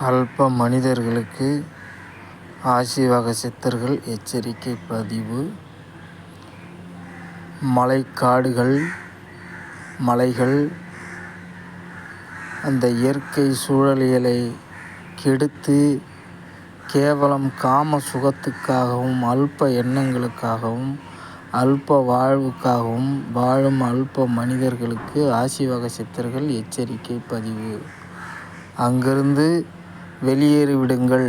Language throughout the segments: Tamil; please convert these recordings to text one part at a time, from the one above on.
அல்ப மனிதர்களுக்கு ஆசீவக சித்தர்கள் எச்சரிக்கை பதிவு. மலைக்காடுகள் மலைகள் அந்த இயற்கை சூழலியலை கெடுத்து கேவலம் காம சுகத்துக்காகவும் அல்ப எண்ணங்களுக்காகவும் அல்ப வாழ்வுக்காகவும் வாழும் அல்ப மனிதர்களுக்கு ஆசிவக சித்தர்கள் எச்சரிக்கை பதிவு. அங்கிருந்து வெளியேறிவிடுங்கள்.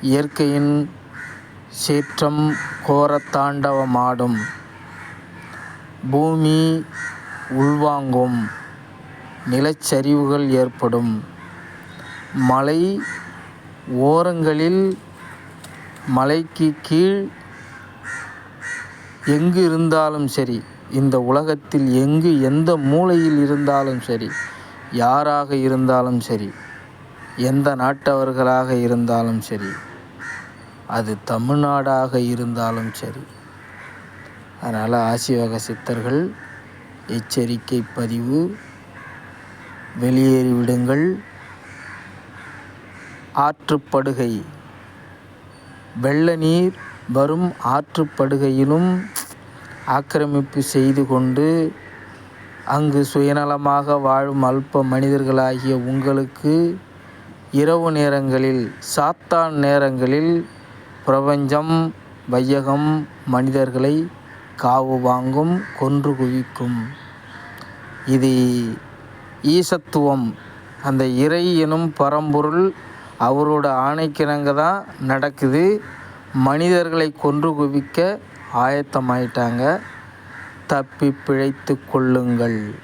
இயற்கையின் சீற்றம் கோரத்தாண்டவமாடும் பூமி உள்வாங்கும். நிலச்சரிவுகள் ஏற்படும். மலை ஓரங்களில் மலைக்கு கீழ் எங்கு இருந்தாலும் சரி இந்த உலகத்தில் எங்கு எந்த மூலையில் இருந்தாலும் சரி யாராக இருந்தாலும் சரி எந்த நாட்டவர்களாக இருந்தாலும் சரி அது தமிழ்நாடாக இருந்தாலும் சரி. அதனால் ஆசிவக சித்தர்கள் எச்சரிக்கை பதிவு வெளியேறிவிடுங்கள் ஆற்றுப்படுகை. வெள்ள நீர் வரும் ஆற்றுப்படுகையிலும் ஆக்கிரமிப்பு செய்து கொண்டு அங்கு சுயநலமாக வாழும் அல்ப மனிதர்களாகிய உங்களுக்கு இரவு நேரங்களில் சாத்தான் நேரங்களில் பிரபஞ்சம் வையகம் மனிதர்களை காவு வாங்கும் கொன்று குவிக்கும். இது ஈசத்துவம். அந்த இறை எனும் பரம்பொருள் அவரோட ஆணைக்கிணங்க தான் நடக்குது. மனிதர்களை கொன்று குவிக்க ஆயத்தமாயிட்டாங்க. தப்பி பிழைத்து கொள்ளுங்கள்.